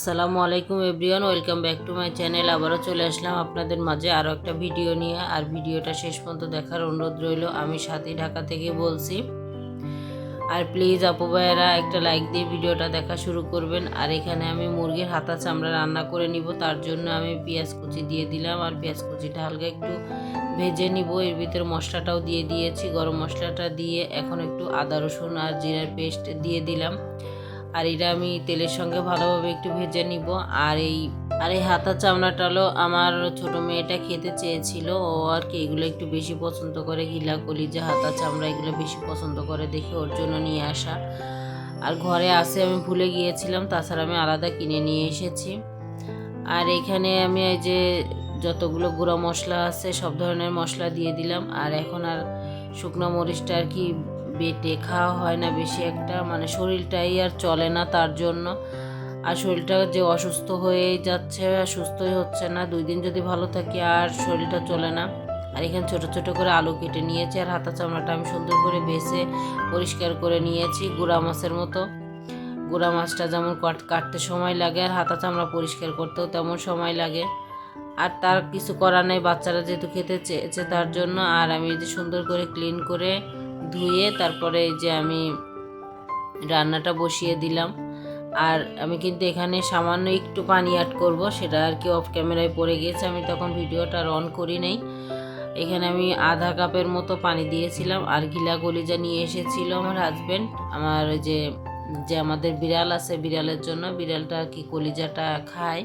আসসালামু আলাইকুম everyone, welcome back to my channel. আবারও চলে আসলাম আপনাদের মাঝে আরও একটা ভিডিও নিয়ে। আর ভিডিওটা শেষ পর্যন্ত দেখার অনুরোধ রইল, আমি সাথী ঢাকা থেকে বলছি। আর প্লিজ আপু ভাইয়েরা, একটা লাইক দিয়ে ভিডিওটা দেখা শুরু করবেন। আর এখানে আমি মুরগির হাতা চামড়া রান্না করে নিব, তার জন্য আমি পেঁয়াজ কুচি দিয়ে দিলাম। আর পেঁয়াজ কুচিটা হালকা একটু ভেজে নিব। এর ভিতরে মশলাটাও দিয়ে দিয়েছি, গরম মশলাটা দিয়ে। এখন একটু আদা, রসুন আর জিরার পেস্ট দিয়ে দিলাম। আর এটা আমি তেলের সঙ্গে ভালোভাবে একটু ভেজে নিব। আর এই আর এই হাতা চামড়াটা হলো আমার ছোট মেয়েটা খেতে চেয়েছিল। ও আর কি এগুলো একটু বেশি পছন্দ করে, গিলা যে হাতা চামড়া এগুলো বেশি পছন্দ করে দেখে ওর জন্য নিয়ে আসা। আর ঘরে আসে আমি ভুলে গিয়েছিলাম, তাছাড়া আমি আলাদা কিনে নিয়ে এসেছি। আর এখানে আমি এই যে যতগুলো গুঁড়ো মশলা আছে সব ধরনের মশলা দিয়ে দিলাম। আর এখন আর শুকনো মরিচটা আর কি বেটে খাওয়া হয় না বেশি একটা। মানে শরীরটাই আর চলে না তার জন্য। আর শরীরটা যে অসুস্থ হয়ে যাচ্ছে, সুস্থই হচ্ছে না। দুই দিন যদি ভালো থাকি আর শরীরটা চলে না। আর এখানে ছোট ছোট করে আলু কেটে নিয়েছি আর হাতা চামড়াটা আমি সুন্দর করে বেছে পরিষ্কার করে নিয়েছি গুঁড়া মাছের মতো। গুঁড়া মাছটা যেমন কাট- কাটতে সময় লাগে আর হাতা চামড়া পরিষ্কার করতেও তেমন সময় লাগে। আর তার কিছু করার নেই, বাচ্চারা যেহেতু খেতে চেয়েছে তার জন্য। আর আমি এই যে সুন্দর করে ক্লিন করে ধুয়ে তারপরে যে আমি রান্নাটা বসিয়ে দিলাম। আর আমি কিন্তু এখানে সামান্য একটু পানি অ্যাড করব, সেটা আর কি অফ ক্যামেরায় পড়ে গিয়েছে। আমি তখন ভিডিওটা অন করি নাই। এখানে আমি আধা কাপের মতো পানি দিয়েছিলাম, আর গিলা গলিজা নিয়ে এসেছিল আমার হাজব্যান্ড আমার যে যে আমাদের বিড়াল আছে, বিড়ালের জন্য বিড়ালটা কি কলিজাটা খায়।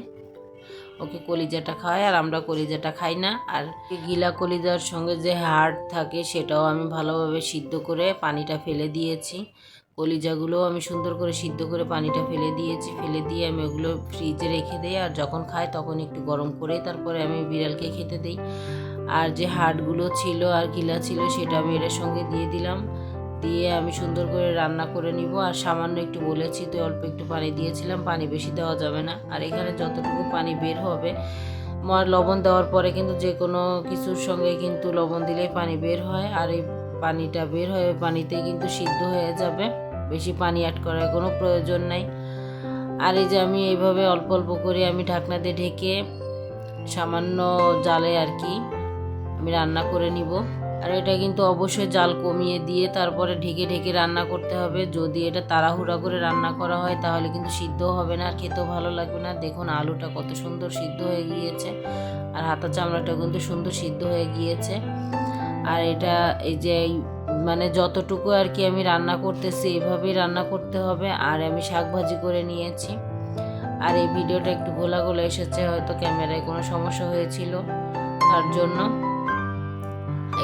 ওকে কলিজাটা খায় আর আমরা কলিজাটা খাই না। আর গিলা কলিজার সঙ্গে যে হাড় থাকে, সেটাও আমি ভালোভাবে সিদ্ধ করে পানিটা ফেলে দিয়েছি। কলিজাগুলোও আমি সুন্দর করে সিদ্ধ করে পানিটা ফেলে দিয়েছি। ফেলে দিয়ে আমি ওগুলো ফ্রিজে রেখে দিই, আর যখন খাই তখন একটু গরম করে তারপরে আমি বিড়ালকে খেতে দিই। আর যে হাড়গুলো ছিল আর গিলা ছিল, সেটা আমি এটার সঙ্গে দিয়ে দিলাম। দিয়ে আমি সুন্দর করে রান্না করে নিব। আর সামান্য একটু বলেছি তো, অল্প একটু পানি দিয়েছিলাম। পানি বেশি দেওয়া যাবে না। আর এখানে যতটুকু পানি বের হবে লবণ দেওয়ার পরে কিন্তু যে কোনো কিছুর সঙ্গে কিন্তু লবণ দিলেই পানি বের হয়। আর এই পানিটা বের হয়ে পানিতে কিন্তু সিদ্ধ হয়ে যাবে। বেশি পানি অ্যাড করার কোনো প্রয়োজন নাই। আর এই যে আমি এইভাবে অল্প অল্প করে আমি ঢাকনা দিয়ে ঢেকে সামান্য জালে আর কি আমি রান্না করে নিব। আর এটা কিন্তু অবশ্যই জাল কমিয়ে দিয়ে তারপরে ঢেকে ঢেকে রান্না করতে হবে। যদি এটা তাড়াহুড়া করে রান্না করা হয়, তাহলে কিন্তু সিদ্ধ হবে না, আর খেতেও ভালো লাগবে না। দেখুন, আলুটা কত সুন্দর সিদ্ধ হয়ে গিয়েছে, আর হাতা চামড়াটা কিন্তু সুন্দর সিদ্ধ হয়ে গিয়েছে। আর এটা এই যে মানে যতটুকু আর কি আমি রান্না করতেছি, এভাবেই রান্না করতে হবে, আর আমি শাক ভাজি করে নিয়েছি। আর এই ভিডিওটা একটু গোলা গোলা এসেছে, হয়তো ক্যামেরায় কোনো সমস্যা হয়েছিল, তার জন্য।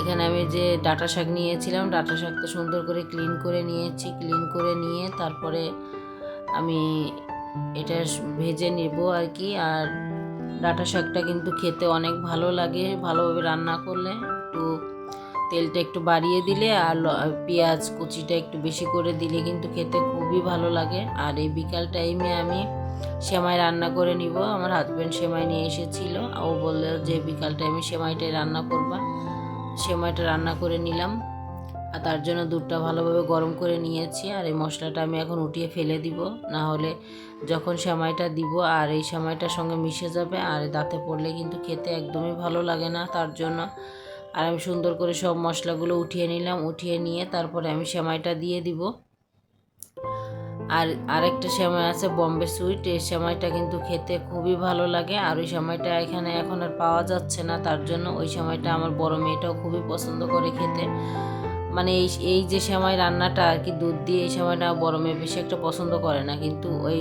এখানে আমি যে ডাটা শাক নিয়েছিলাম, ডাটা শাকটা সুন্দর করে ক্লিন করে নিয়েছি ক্লিন করে নিয়ে তারপরে আমি এটা ভেজে নেব আর কি। আর ডাটা শাকটা কিন্তু খেতে অনেক ভালো লাগে, ভালোভাবে রান্না করলে। একটু তেলটা একটু বাড়িয়ে দিলে আর পেঁয়াজ কুচিটা একটু বেশি করে দিলে কিন্তু খেতে খুবই ভালো লাগে। আর এই বিকাল টাইমে আমি সেমাই রান্না করে নিব। আমার হাজব্যান্ড সেমাই নিয়ে এসেছিল। ও বলল যে বিকাল টাইমে সেমাইটাই রান্না করবা। সেমাইটা রান্না করে নিলাম। আর তার জন্য দুধটা ভালোভাবে গরম করে নিয়েছি। আর এই মশলাটা আমি এখন উঠিয়ে ফেলে দিব। না হলে যখন সেমাইটা দিব, আর এই সেমাইটার সঙ্গে মিশে যাবে, আর দাঁতে পড়লে কিন্তু খেতে একদমই ভালো লাগে না তার জন্য। আর আমি সুন্দর করে সব মশলাগুলো উঠিয়ে নিলাম। উঠিয়ে নিয়ে তারপরে আমি সেমাইটা দিয়ে দিব। আর আরেকটা সেমাই আছে বম্বে সুইট, এই সেমাইটা কিন্তু খেতে খুবই ভালো লাগে। আর ওই সেমাইটা এখানে এখন আর পাওয়া যাচ্ছে না, তার জন্য ওই সেমাইটা আমার বড় মেয়েটাও খুবই পছন্দ করে খেতে। মানে এই এই যে সেমাই রান্নাটা আর কি, দুধ দিয়ে এই সেমাইটা বড় মেয়ে বেশি একটা পছন্দ করে না। কিন্তু ওই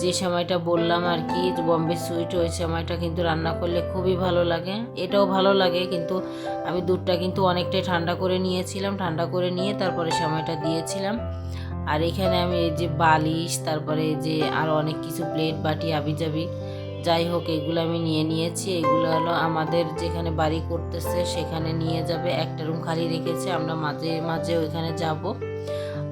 যে সেমাইটা বললাম আর কি বম্বে সুইট, ওই সেমাইটা কিন্তু রান্না করলে খুবই ভালো লাগে। এটাও ভালো লাগে, কিন্তু আমি দুধটা কিন্তু অনেকটাই ঠান্ডা করে নিয়েছিলাম। ঠান্ডা করে নিয়ে তারপরে সেমাইটা দিয়েছিলাম। আর এখানে আমি এই যে বালিশ, তারপরে যে আরও অনেক কিছু প্লেট বাটি, আবিজাবি, যাই হোক, এগুলো আমি নিয়ে নিয়েছি। এগুলো হলো আমাদের যেখানে বাড়ি করতেছে, সেখানে নিয়ে যাবে। একটা রুম খালি রেখেছে, আমরা মাঝে মাঝে ওইখানে যাব।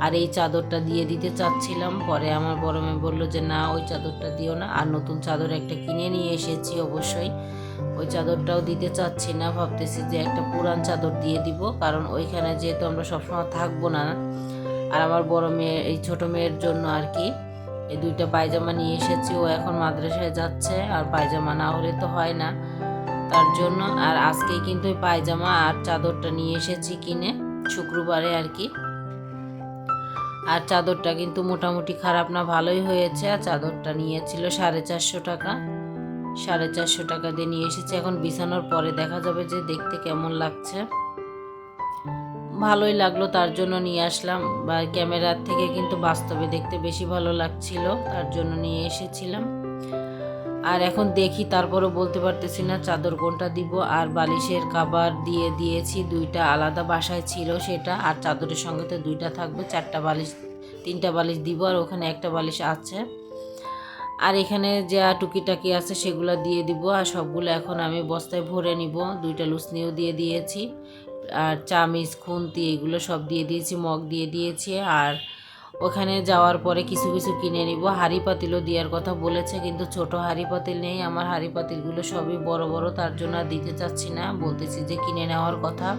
আর এই চাদরটা দিয়ে দিতে চাচ্ছিলাম, পরে আমার বড় মেয়ে বলল যে, না, ওই চাদরটা দিও না। আর নতুন চাদর একটা কিনে নিয়ে এসেছি অবশ্যই। ওই চাদরটাও দিতে চাচ্ছি না, ভাবতেছি যে একটা পুরান চাদর দিয়ে দিব, কারণ ওইখানে যেহেতু আমরা সবসময় থাকব না আর আমার বড় মেয়ে, এই ছোট মেয়ের জন্য আর কি। এই দুইটা পায়জামা নিয়ে এসেছি, ও এখন মাদ্রাসায় যাচ্ছে, আর পায়জামা না হলে তো হয় না। তার জন্য, আর আজকে কিন্তু এই পায়জামা আর চাদরটা নিয়ে এসেছি কিনে, শুক্রবারে আর কি। আর চাদরটা কিন্তু মোটামুটি খারাপ না, ভালোই হয়েছে, আর চাদরটা নিয়েছিল সাড়ে চারশো টাকা। সাড়ে চারশো টাকা দিয়ে নিয়ে এসেছে, এখন বিছানোর পরে দেখা যাবে যে দেখতে কেমন লাগছে। ভালোই লাগল তার জন্য নিয়ে আসলাম বা ক্যামেরার থেকে কিন্তু বাস্তবে দেখতে বেশি ভালো লাগছিল, তার জন্য নিয়ে এসেছিলাম। আর এখন দেখি, তারপরও বলতে পারতেছি না, চাদর কোনটা দিব, আর বালিশের কাবার দিয়ে দিয়েছি, দুইটা আলাদা বাসায় ছিল সেটা, আর চাদরের সঙ্গে তো দুইটা থাকবে, চারটা বালিশ, তিনটা বালিশ দিব, আর ওখানে একটা বালিশ আছে। আর এখানে যা টুকিটাকি আছে সেগুলো দিয়ে দিব, আর সবগুলো এখন আমি বস্তায় ভরে নিব, দুইটা লুসনিও দিয়ে দিয়েছি। আর চামিচ, খুন্তি, এগুলো সব দিয়ে দিয়েছি, মগ দিয়ে দিয়েছি। আর ওখানে যাওয়ার পরে কিছু কিছু কিনে নিব। হাঁড়ি পাতিলও দেওয়ার কথা বলেছে, কিন্তু ছোট হাঁড়ি পাতিল নেই। আমার হাঁড়ি পাতিলগুলো সবই বড় বড়, তার জন্য দিতে চাচ্ছি না। বলতেছি যে কিনে নেওয়ার কথা।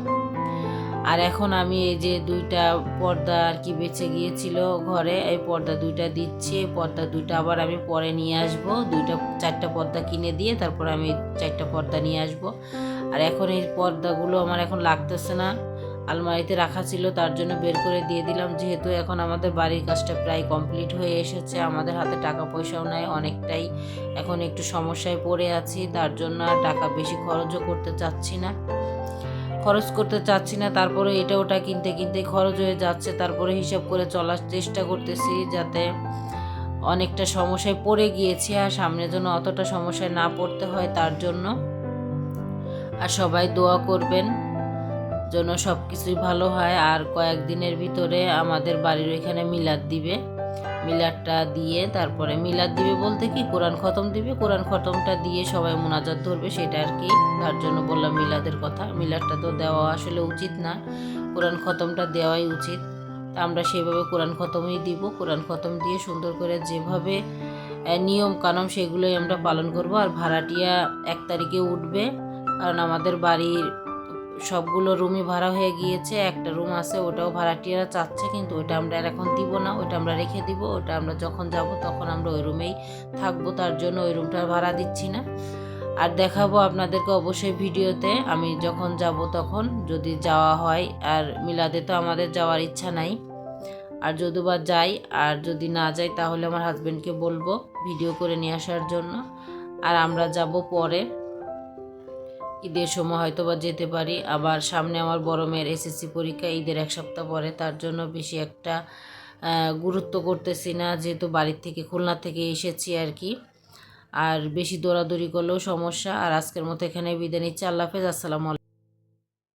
আর এখন আমি এই যে দুইটা পর্দা আর কি বেঁচে গিয়েছিল ঘরে, এই পর্দা দুইটা দিচ্ছি পর্দা দুইটা আবার আমি পরে নিয়ে আসব। দুইটা, চারটা পর্দা কিনে দিয়ে তারপর আমি চারটা পর্দা নিয়ে আসব। আর এখন এই পর্দাগুলো আমার এখন লাগতেছে না। আলমারিতে রাখা ছিল, তার জন্য বের করে দিয়ে দিলাম। যেহেতু এখন আমাদের বাড়ির কাজটা প্রায় কমপ্লিট হয়ে এসেছে, আমাদের হাতে টাকা পয়সাও নাই অনেকটাই। এখন একটু সমস্যায় পড়ে আছি, তার জন্য আর টাকা বেশি খরচও করতে চাচ্ছি না। খরচ করতে চাচ্ছি না, তারপরে এটা ওটা কিনতে কিনতে খরচ হয়ে যাচ্ছে, তারপরে হিসাব করে চলার চেষ্টা করতেছি যাতে অনেকটা সমস্যায় পড়ে গিয়েছি আর সামনের জন্য অতটা সমস্যায় না পড়তে হয় তার জন্য। আর সবাই দোয়া করবেন জন্য সব কিছুই ভালো হয় আর কয়েকদিনের ভিতরে আমাদের বাড়ির ওইখানে মিলাদ দিবে। মিলাদটা দিয়ে তারপরে মিলাদ দিবে বলতে কি? কোরআন খতম দিবে। কোরআন খতমটা দিয়ে সবাই মোনাজাত ধরবে, সেটা আর কি। তার জন্য বললাম মিলাদের কথা। মিলাদটা তো দেওয়া আসলে উচিত না। কোরআন খতমটা দেওয়াই উচিত। তা আমরা সেভাবে কোরআন খতমই দিব। কোরআন খতম দিয়ে সুন্দর করে যেভাবে নিয়ম কানুন সেগুলোই আমরা পালন করব। আর ভাড়াটিয়া এক তারিখে উঠবে। কারণ আমাদের বাড়ির সবগুলো রুমই ভাড়া হয়ে গিয়েছে, একটা রুম আছে, ওটাও ভাড়াটিয়ারা চাচ্ছে, কিন্তু ওটা আমরা আর এখন দিব না, ওটা আমরা রেখে দিব, ওটা আমরা যখন যাব তখন আমরা ওই রুমেই থাকব, তার জন্য ওই রুমটার ভাড়া দিচ্ছি না। আর দেখাবো আপনাদেরকে অবশ্যই ভিডিওতে, আমি যখন যাব তখন যদি যাওয়া হয়, আর মিলাদে তো আমাদের যাওয়ার ইচ্ছা নাই, আর যদি বা যাই, আর যদি না যাই তাহলে আমার হাজব্যান্ডকে বলব ভিডিও করে নিয়ে আসার জন্য। আর আমরা যাব পরে। ঈদের সময় হয়তো বা যেতে পারি। আবার সামনে আমার বড় মেয়ের এসএসসি পরীক্ষা ঈদের এক সপ্তাহ পরে। তার জন্য বেশি একটা গুরুত্ব করতেছি না। যেহেতু বাড়ির থেকে, খুলনা থেকে এসেছি আর কি আর বেশি দৌড়াদৌড়ি করলেও সমস্যা। আর আজকের মতো এখানে বিদায় নিচ্ছি। আল্লাহ হাফেজ। আসসালামু